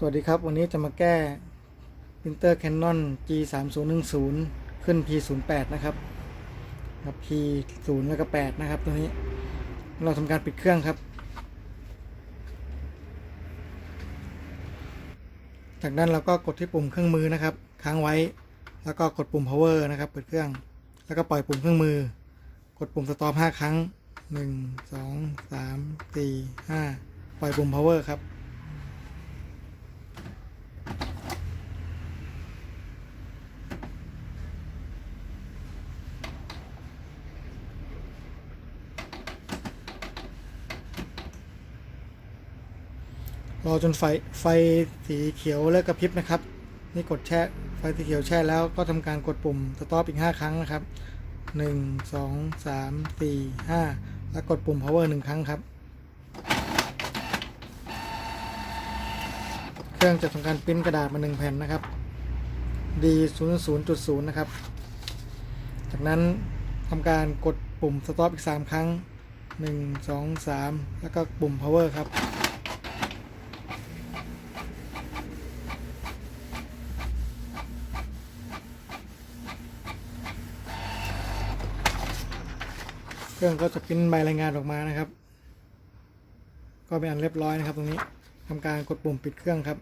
สวัสดีครับ วันนี้จะมาแก้ปรินเตอร์ Canon G 3 0 1 0ขึ้น P 0 8นะครับครับ P 0แล้วก็8นะครับ ตัวนี้ เราทำการปิดเครื่องครับ จากนั้นเราก็กดที่ปุ่มเครื่องมือนะครับ ค้างไว้ แล้วก็กดปุ่ม power นะครับ เปิดเครื่อง แล้วก็ปล่อยปุ่มเครื่องมือ กดปุ่ม stop 5 ครั้ง 1 2 3 4 5 ปล่อยปุ่ม power ครับ รอจนไฟไฟสีเขียวเลิกกระพริบนะครับ นี่กดแช่ไฟสีเขียวแช่แล้วก็ทำการกดปุ่มสต็อปอีก 5 ครั้งนะครับ 1 2 3 4 5 แล้วกดปุ่ม power 1 ครั้งครับ เครื่องจะทำการปริ้นกระดาษมา 1 แผ่นนะครับ D 0 0 0นะครับ จากนั้นทำการกดปุ่มสต็อปอีก 3 ครั้ง 1 2 3 แล้วก็ปุ่ม power ครับ เครื่องก็จะพิมพ์ใบรายงานออกมานะครับ ก็เป็นอันเรียบร้อยนะครับ ตรงนี้ทำการกดปุ่มปิดเครื่องครับ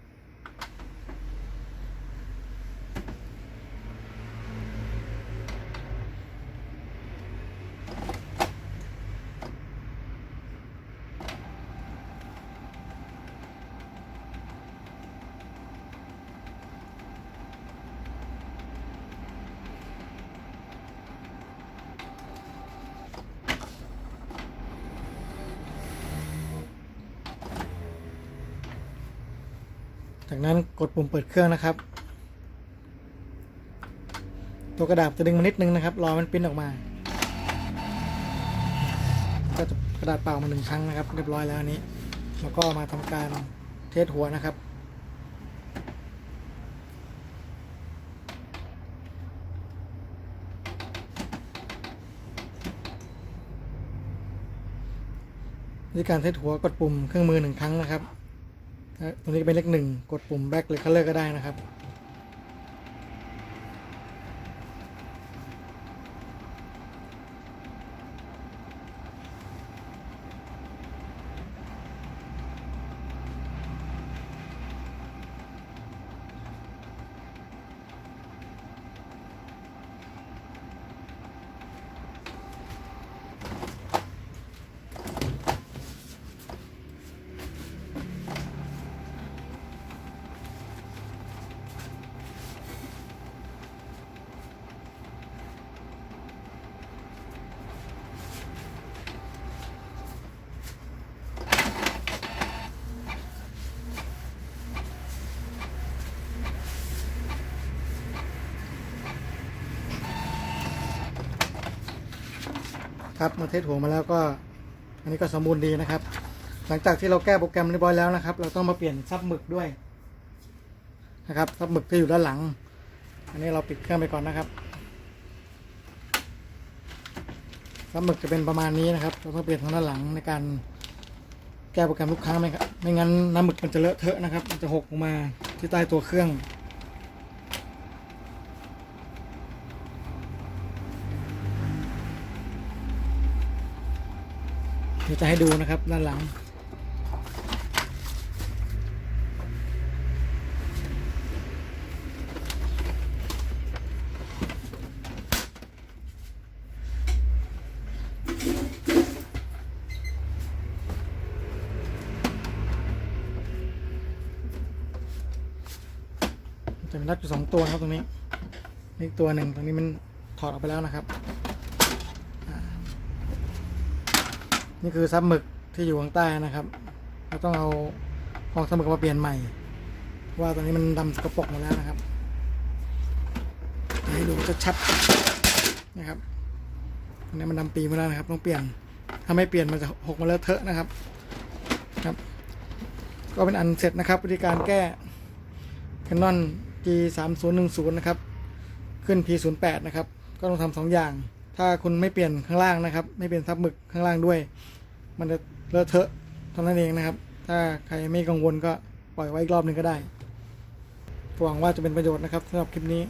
จากนั้นกดปุ่มเปิดเครื่องนะครับ ตัวกระดาษจะดึงมานิดนึงนะครับ รอมันปิ้นออกมา ก็จะกระดาษเปล่ามาหนึ่งครั้งนะครับ เรียบร้อยแล้วอันนี้ แล้วก็มาทำการเทสหัวนะครับวิธีการเทสหัวกดปุ่มเครื่องมือหนึ่งครั้งนะครับ ตรงนี้เป็นเลขหนึ่งกดปุ่ม back หรือ color ก็ได้นะครับ ครับมื่อเทสหัวมาแล้วก็ อันนี้ก็สมบูรณ์ดีนะครับ หลังจากที่เราแก้โปรแกรมเรียบร้อยแล้วนะครับ เราต้องมาเปลี่ยนซับหมึกด้วยนะครับซับหมึกที่อยู่ด้านหลัง อันนี้เราปิดเครื่องไปก่อนนะครับซับหมึกจะเป็นประมาณนี้นะครับ เราต้องเปลี่ยนทางด้านหลังในการแก้โปรแกรมลูกค้าไหมครับไม่งั้นน้ำหมึกมันจะเลอะเทอะนะครับ มันจะหกออกมาที่ใต้ตัวเครื่อง เดี๋ยวจะให้ดูนะครับด้านหลัง จะเป็นนัดอยู่สองตัวครับตรงนี้นี่อีกตัวหนึ่งตรงนี้มันถอดออกไปแล้วนะครับ นี่คือซับหมึกที่อยู่ข้างใต้นะครับเราต้องเอาฟองซับหมึกมาเปลี่ยนใหม่ ว่าตอนนี้มันดำสกปรกหมดแล้วนะครับให้ดูจะชัดนะครับอันนี้มันดำปีมาแล้วนะครับ ต้องเปลี่ยนถ้าไม่เปลี่ยนมันจะหกมาเลอะเทอะนะครับครับ ก็เป็นอันเสร็จนะครับวิธีการแก้ Canon G 3 0 1 0นะครับ ขึ้น P 0 8นะครับ ก็ต้องทำสองอย่าง ถ้าคุณไม่เปลี่ยนข้างล่างนะครับ ไม่เปลี่ยนซับหมึกข้างล่างด้วย มันจะเลอะเทอะเท่านั้นเองนะครับ ถ้าใครไม่กังวลก็ปล่อยไว้อีกรอบหนึ่งก็ได้หวังว่าจะเป็นประโยชน์นะครับสำหรับคลิปนี้